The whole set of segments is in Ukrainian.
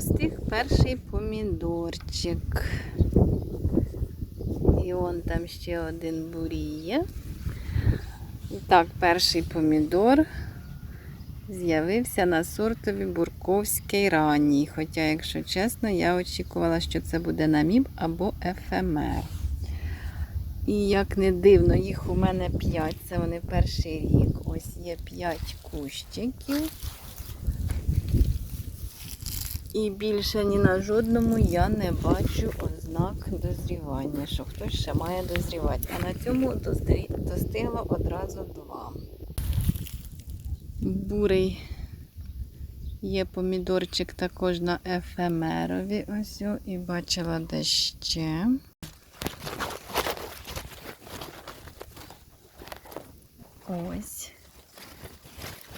достиг перший помідорчик. І он там ще один буріє. І так, перший помідор з'явився на сортові Бурковський ранній. Хоча, якщо чесно, я очікувала, що це буде наміб або ефемер. І як не дивно, їх у мене 5. Це вони перший рік. Ось є 5 кущиків. І більше ні на жодному я не бачу ознак дозрівання, що хтось ще має дозрівати. А на цьому достигло одразу два. Бурий є помідорчик також на ефемерові. Ось і бачила де ще. Ось.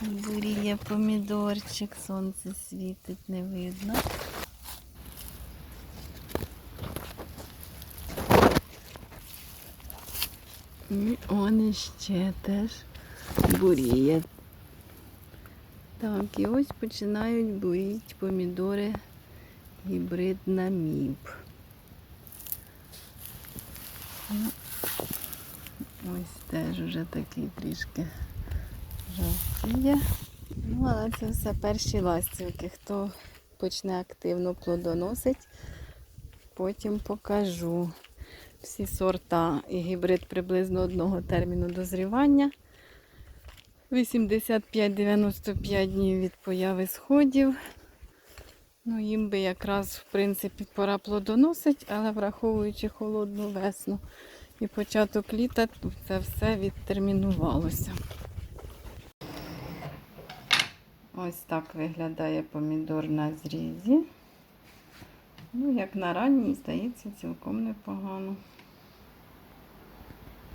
Буріє помідорчик, сонце світить, не видно. І он іще теж буріє. Так, і ось починають буріти помідори гібрид наміб. Ну, ось теж уже такий трішки жовтіє. Ну, але це все перші ластівки. Хто почне активно плодоносить, потім покажу. Всі сорта і гібрид приблизно одного терміну дозрівання. 85-95 днів від появи сходів. Ну, їм би якраз, в принципі, пора плодоносить, але враховуючи холодну весну і початок літа, це все відтермінувалося. Ось так виглядає помідор на зрізі. Ну, як на ранній, здається, цілком непогано.